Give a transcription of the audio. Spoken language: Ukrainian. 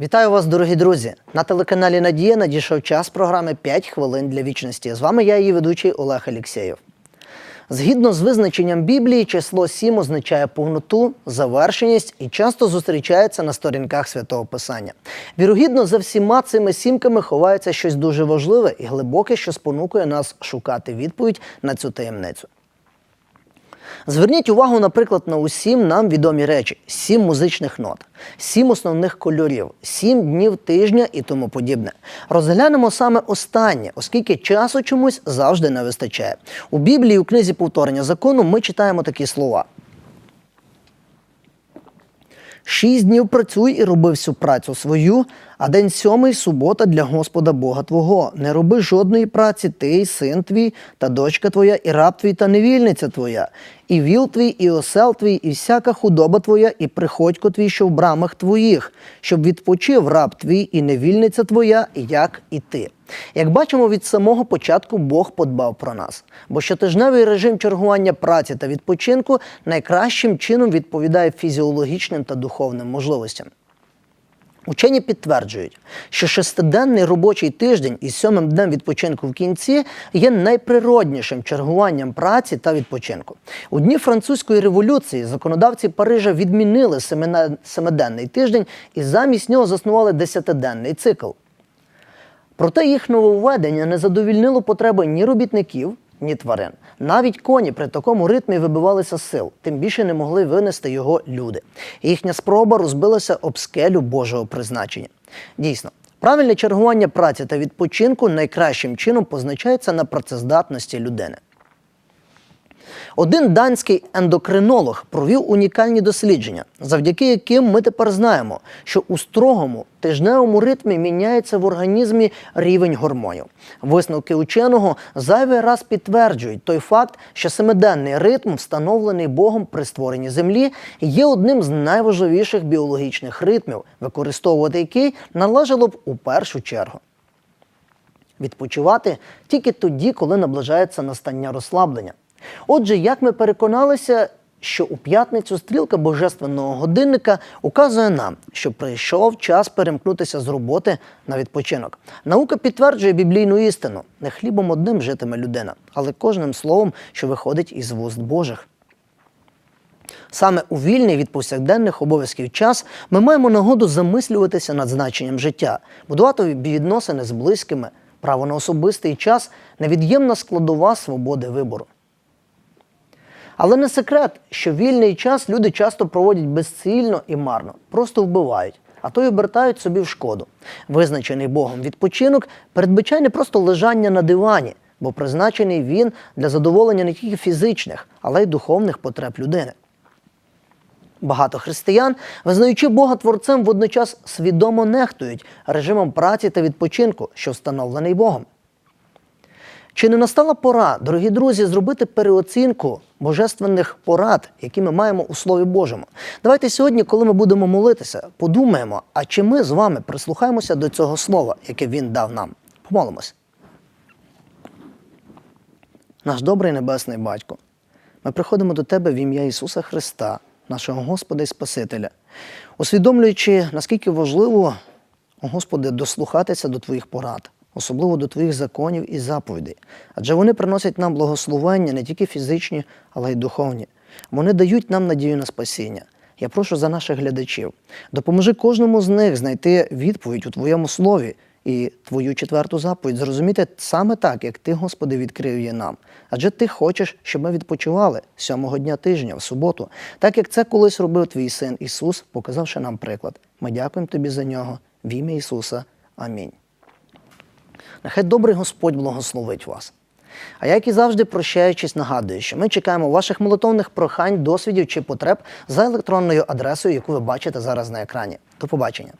Вітаю вас, дорогі друзі! На телеканалі Надія надійшов час програми «5 хвилин для вічності. З вами я, її ведучий Олег Алєксєєв. Згідно з визначенням Біблії, число 7 означає повноту, завершеність і часто зустрічається на сторінках святого Писання. Вірогідно, за всіма цими сімками ховається щось дуже важливе і глибоке, що спонукує нас шукати відповідь на цю таємницю. Зверніть увагу, наприклад, на усім нам відомі речі: сім музичних нот, сім основних кольорів, сім днів тижня і тому подібне. Розглянемо саме останнє, оскільки часу чомусь завжди не вистачає. У Біблії, у книзі повторення закону, ми читаємо такі слова. Шість днів працюй і роби всю працю свою, а день сьомий субота для Господа Бога Твого. Не роби жодної праці, ти, син твій, та дочка твоя, і раб твій, та невільниця твоя, і віл твій, і осел твій, і всяка худоба твоя, і приходько твій, що в брамах твоїх, щоб відпочив раб твій і невільниця твоя, як і ти. Як бачимо, від самого початку Бог подбав про нас, бо щотижневий режим чергування праці та відпочинку найкращим чином відповідає фізіологічним та духовним можливостям. Учені підтверджують, що шестиденний робочий тиждень із сьомим днем відпочинку в кінці є найприроднішим чергуванням праці та відпочинку. У дні французької революції законодавці Парижа відмінили семиденний тиждень і замість нього заснували десятиденний цикл. Проте їх нововведення не задовільнило потреби ні робітників, ні тварин. Навіть коні при такому ритмі вибивалися з сил, тим більше не могли винести його люди. Їхня спроба розбилася об скелю Божого призначення. Дійсно, правильне чергування праці та відпочинку найкращим чином позначається на працездатності людини. Один данський ендокринолог провів унікальні дослідження, завдяки яким ми тепер знаємо, що у строгому тижневому ритмі міняється в організмі рівень гормонів. Висновки ученого зайвий раз підтверджують той факт, що семиденний ритм, встановлений Богом при створенні землі, є одним з найважливіших біологічних ритмів, використовувати який належало б у першу чергу. Відпочивати тільки тоді, коли наближається настання розслаблення. Отже, як ми переконалися, що у п'ятницю стрілка божественного годинника указує нам, що прийшов час перемкнутися з роботи на відпочинок. Наука підтверджує біблійну істину: не хлібом одним житиме людина, але кожним словом, що виходить із вуст Божих. Саме у вільний від повсякденних обов'язків час ми маємо нагоду замислюватися над значенням життя, будувати відносини з близькими, право на особистий час невід'ємна складова свободи вибору. Але не секрет, що вільний час люди часто проводять безцільно і марно, просто вбивають, а то й обертають собі в шкоду. Визначений Богом відпочинок передбачає не просто лежання на дивані, бо призначений він для задоволення не тільки фізичних, але й духовних потреб людини. Багато християн, визнаючи Бога творцем, водночас свідомо нехтують режимом праці та відпочинку, що встановлений Богом. Чи не настала пора, дорогі друзі, зробити переоцінку божественних порад, які ми маємо у Слові Божому? Давайте сьогодні, коли ми будемо молитися, подумаємо, а чи ми з вами прислухаємося до цього слова, яке він дав нам? Помолимось. Наш добрий небесний батько, ми приходимо до Тебе в ім'я Ісуса Христа, нашого Господа і Спасителя, усвідомлюючи, наскільки важливо, Господи, дослухатися до Твоїх порад, особливо до Твоїх законів і заповідей. Адже вони приносять нам благословення не тільки фізичні, але й духовні. Вони дають нам надію на спасіння. Я прошу за наших глядачів. Допоможи кожному з них знайти відповідь у Твоєму слові і Твою четверту заповідь зрозуміти саме так, як Ти, Господи, відкрив її нам. Адже Ти хочеш, щоб ми відпочивали сьомого дня тижня, в суботу, так як це колись робив Твій син Ісус, показавши нам приклад. Ми дякуємо Тобі за нього. В ім'я Ісуса. Амінь. Нехай добрий Господь благословить вас. А як і завжди, прощаючись, нагадую, що ми чекаємо ваших молитовних прохань, досвідів чи потреб за електронною адресою, яку ви бачите зараз на екрані. До побачення.